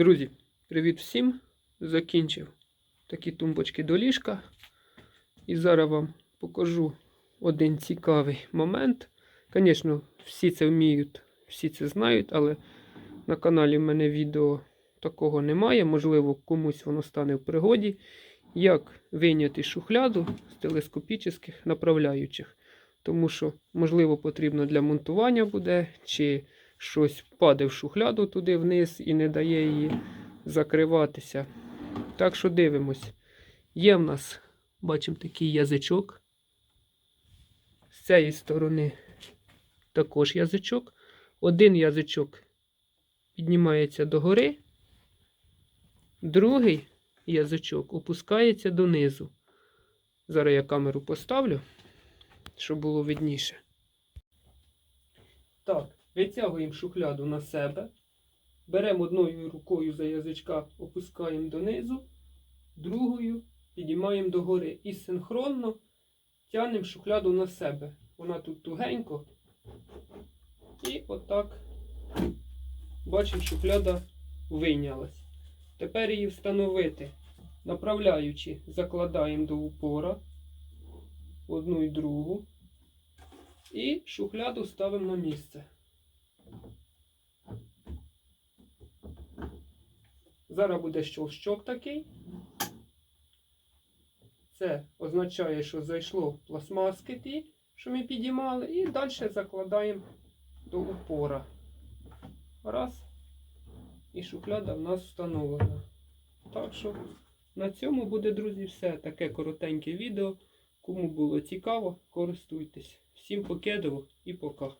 Друзі, привіт всім! Закінчив такі тумбочки до ліжка. І зараз вам покажу один цікавий момент. Звісно, всі це вміють, всі це знають, але на каналі в мене відео такого немає. Можливо, комусь воно стане в пригоді. Як вийняти шухляду з телескопічних направляючих. Тому що, можливо, потрібно для монтування буде, чи щось впаде в шухляду туди вниз і не дає її закриватися. Так що дивимось. Є в нас, бачимо, такий язичок. З цієї сторони також язичок. Один язичок піднімається догори, другий язичок опускається донизу. Зараз я камеру поставлю, щоб було видніше. Так, витягуємо шухляду на себе. Беремо одною рукою за язичка, опускаємо донизу, другою підіймаємо догори і синхронно тягнемо шухляду на себе. Вона тут тугенько. І отак, бачимо, шухляда вийнялась. Тепер її встановити. Направляючи, закладаємо до упора одну і другу. І шухляду ставимо на місце. Зараз буде щелчок такий. Це означає, що зайшло пластмаски ті, що ми підіймали, і далі закладаємо до упора. Раз. І шухляда в нас встановлена. Так що на цьому буде, друзі, все. Таке коротеньке відео. Кому було цікаво, користуйтесь. Всім покедово і пока.